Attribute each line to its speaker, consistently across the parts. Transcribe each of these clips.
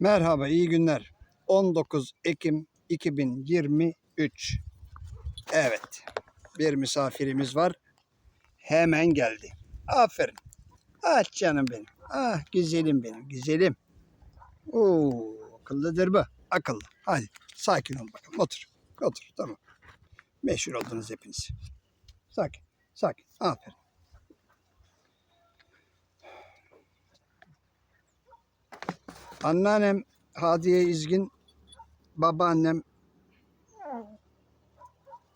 Speaker 1: Merhaba, iyi günler. 19 Ekim 2023. Evet, bir misafirimiz var. Hemen geldi. Aferin. Ah canım benim. Ah güzelim benim, güzelim. Oo, akıllıdır bu. Akıllı. Hadi sakin ol bakalım. Otur. Otur. Tamam. Meşhur oldunuz hepiniz. Sakin. Sakin. Aferin. Anneannem Hadiye İzgin, babaannem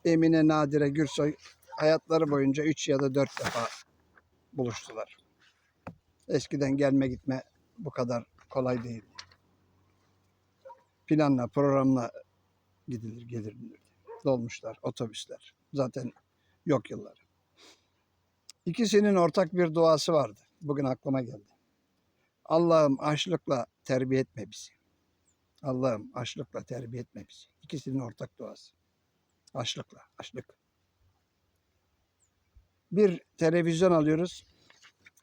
Speaker 1: Emine Nadire Gürsoy hayatları boyunca üç ya da dört defa buluştular. Eskiden gelme gitme bu kadar kolay değil. Planla, programla gidilir, gelir. Dolmuşlar, otobüsler. Zaten yok yıllar. İkisinin ortak bir duası vardı. Bugün aklıma geldi. Allah'ım açlıkla terbiye etme bizi. Allah'ım açlıkla terbiye etme bizi. İkisinin ortak duası. Açlıkla, açlık. Bir televizyon alıyoruz.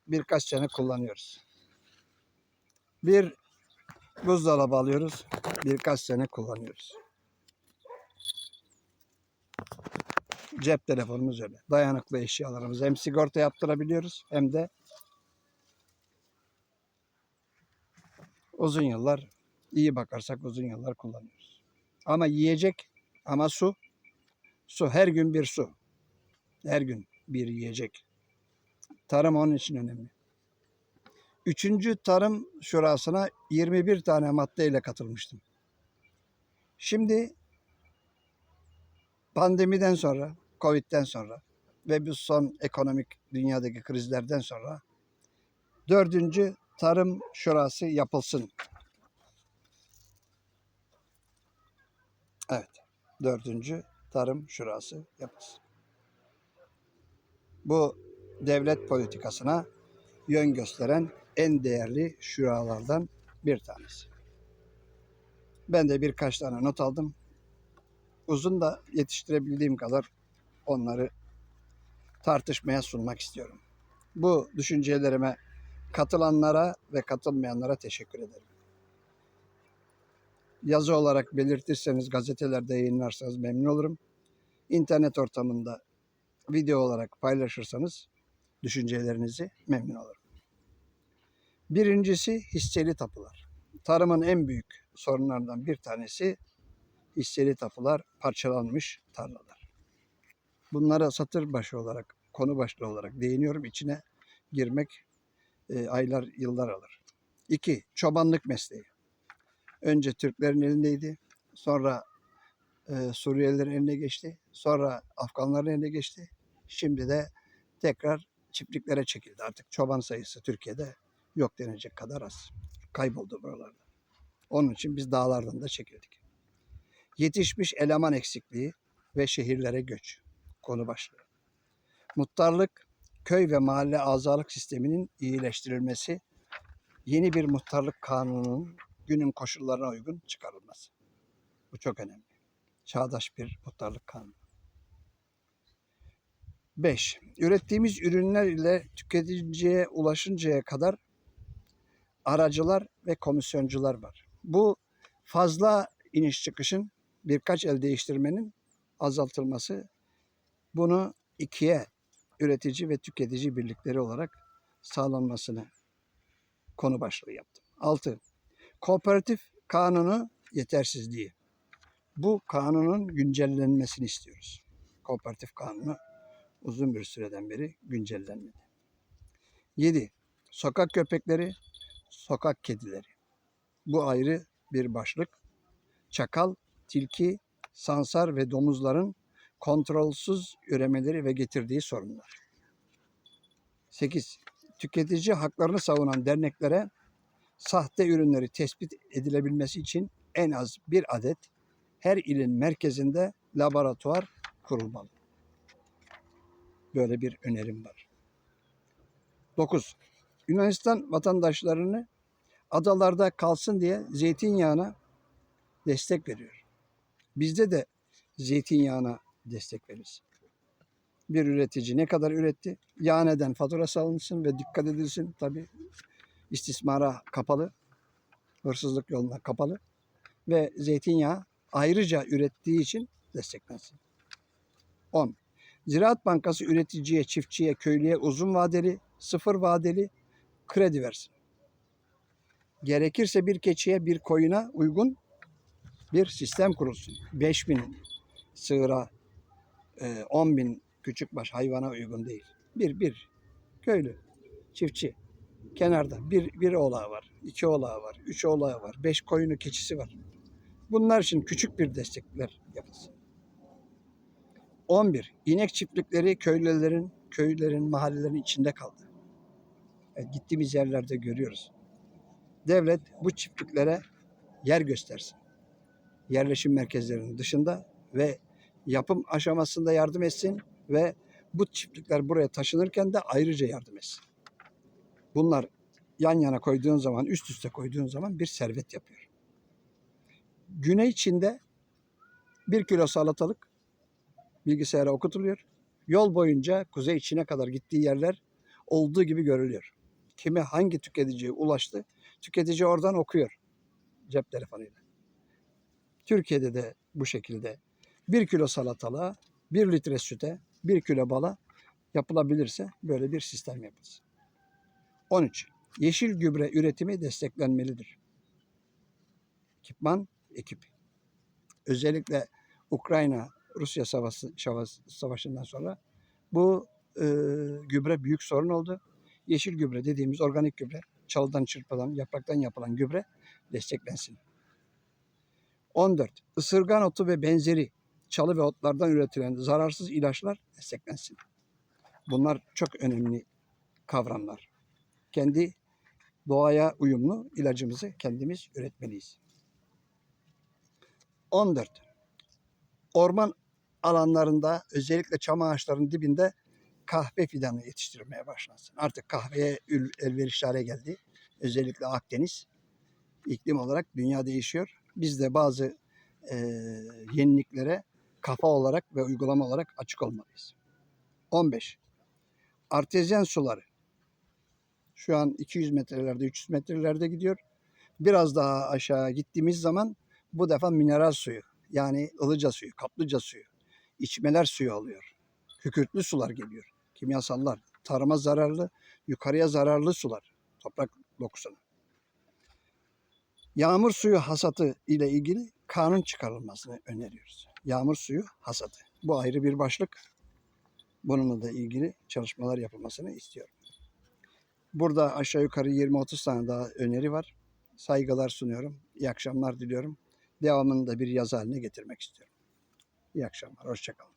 Speaker 1: Birkaç sene kullanıyoruz. Bir buzdolabı alıyoruz. Birkaç sene kullanıyoruz. Cep telefonumuz öyle. Dayanıklı eşyalarımız hem sigorta yaptırabiliyoruz hem de uzun yıllar iyi bakarsak uzun yıllar kullanıyoruz. Ama yiyecek ama su su her gün bir su. Her gün bir yiyecek. Tarım onun için önemli. Üçüncü tarım şurasına 21 tane maddeyle katılmıştım. Şimdi pandemiden sonra, Covid'den sonra ve bu son ekonomik dünyadaki krizlerden sonra dördüncü tarım şurası yapılsın. Evet. Dördüncü tarım şurası yapılsın. Bu devlet politikasına yön gösteren en değerli şuralardan bir tanesi. Ben de birkaç tane not aldım. Uzun da yetiştirebildiğim kadar onları tartışmaya sunmak istiyorum. Bu düşüncelerime katılanlara ve katılmayanlara teşekkür ederim. Yazı olarak belirtirseniz, gazetelerde yayınlarsanız memnun olurum. İnternet ortamında video olarak paylaşırsanız düşüncelerinizi memnun olurum. Birincisi hisseli tapular. Tarımın en büyük sorunlarından bir tanesi hisseli tapular, parçalanmış tarlalar. Bunlara satır başı olarak, konu başlığı olarak değiniyorum. İçine girmek e, aylar, yıllar alır. İki, çobanlık mesleği. Önce Türklerin elindeydi. Sonra e, Suriyelilerin eline geçti. Sonra Afganların eline geçti. Şimdi de tekrar çiftliklere çekildi. Artık çoban sayısı Türkiye'de yok denecek kadar az. Kayboldu buralarda. Onun için biz dağlardan da çekildik. Yetişmiş eleman eksikliği ve şehirlere göç. Konu başlığı. Muhtarlık köy ve mahalle azalık sisteminin iyileştirilmesi, yeni bir muhtarlık kanununun günün koşullarına uygun çıkarılması. Bu çok önemli. Çağdaş bir muhtarlık kanunu. 5. Ürettiğimiz ürünler ile tüketiciye ulaşıncaya kadar aracılar ve komisyoncular var. Bu fazla iniş çıkışın birkaç el değiştirmenin azaltılması bunu ikiye üretici ve tüketici birlikleri olarak sağlanmasını konu başlığı yaptım. 6. Kooperatif kanunu yetersizliği. Bu kanunun güncellenmesini istiyoruz. Kooperatif kanunu uzun bir süreden beri güncellenmedi. 7. Sokak köpekleri, sokak kedileri. Bu ayrı bir başlık. Çakal, tilki, sansar ve domuzların kontrolsüz üremeleri ve getirdiği sorunlar. 8. Tüketici haklarını savunan derneklere sahte ürünleri tespit edilebilmesi için en az bir adet her ilin merkezinde laboratuvar kurulmalı. Böyle bir önerim var. 9. Yunanistan vatandaşlarını adalarda kalsın diye zeytinyağına destek veriyor. Bizde de zeytinyağına destek veririz. Bir üretici ne kadar üretti? Yağ neden faturası alınsın ve dikkat edilsin. Tabi istismara kapalı. hırsızlık yoluna kapalı ve zeytinyağı ayrıca ürettiği için desteklensin. 10. Ziraat Bankası üreticiye, çiftçiye, köylüye uzun vadeli, sıfır vadeli kredi versin. Gerekirse bir keçiye, bir koyuna uygun bir sistem kurulsun. 5 bin sığıra, 10 bin küçükbaş hayvana uygun değil. Bir, bir köylü, çiftçi. Kenarda bir, bir oğlağı var, iki oğlağı var, üç oğlağı var, beş koyunu keçisi var. Bunlar için küçük bir destekler yapılsın. 11. İnek çiftlikleri köylülerin, köylerin, mahallelerin içinde kaldı. Yani gittiğimiz yerlerde görüyoruz. Devlet bu çiftliklere yer göstersin. Yerleşim merkezlerinin dışında ve yapım aşamasında yardım etsin ve bu çiftlikler buraya taşınırken de ayrıca yardım etsin. Bunlar yan yana koyduğun zaman, üst üste koyduğun zaman bir servet yapıyor. Güney Çin'de bir kilo salatalık bilgisayara okutuluyor. Yol boyunca Kuzey Çin'e kadar gittiği yerler olduğu gibi görülüyor. Kime hangi tüketiciye ulaştı, tüketici oradan okuyor cep telefonuyla. Türkiye'de de bu şekilde bir kilo salatalığa, bir litre süte, bir kilo bala yapılabilirse böyle bir sistem yapılsın. 13. Yeşil gübre üretimi desteklenmelidir. Ekipman, ekip. Özellikle Ukrayna Rusya savaşı, savaş- savaşından sonra bu e, gübre büyük sorun oldu. Yeşil gübre dediğimiz organik gübre, çalıdan çırpılan, yapraktan yapılan gübre desteklensin. 14. Isırgan otu ve benzeri çalı ve otlardan üretilen zararsız ilaçlar desteklensin. Bunlar çok önemli kavramlar. Kendi doğaya uyumlu ilacımızı kendimiz üretmeliyiz. 14. Orman alanlarında özellikle çam ağaçlarının dibinde kahve fidanı yetiştirilmeye başlansın. Artık kahveye elverişli hale geldi. Özellikle Akdeniz iklim olarak dünya değişiyor. Biz de bazı e, yeniliklere kafa olarak ve uygulama olarak açık olmalıyız. 15. Artezyen suları. Şu an 200 metrelerde, 300 metrelerde gidiyor. Biraz daha aşağı gittiğimiz zaman bu defa mineral suyu yani ılıca suyu, kaplıca suyu, içmeler suyu alıyor. Kükürtlü sular geliyor. Kimyasallar, tarıma zararlı, yukarıya zararlı sular, toprak dokusuna. Yağmur suyu hasatı ile ilgili kanun çıkarılmasını öneriyoruz. Yağmur suyu hasatı. Bu ayrı bir başlık. Bununla da ilgili çalışmalar yapılmasını istiyorum. Burada aşağı yukarı 20-30 tane daha öneri var. Saygılar sunuyorum. İyi akşamlar diliyorum. Devamını da bir yazı haline getirmek istiyorum. İyi akşamlar. Hoşçakalın.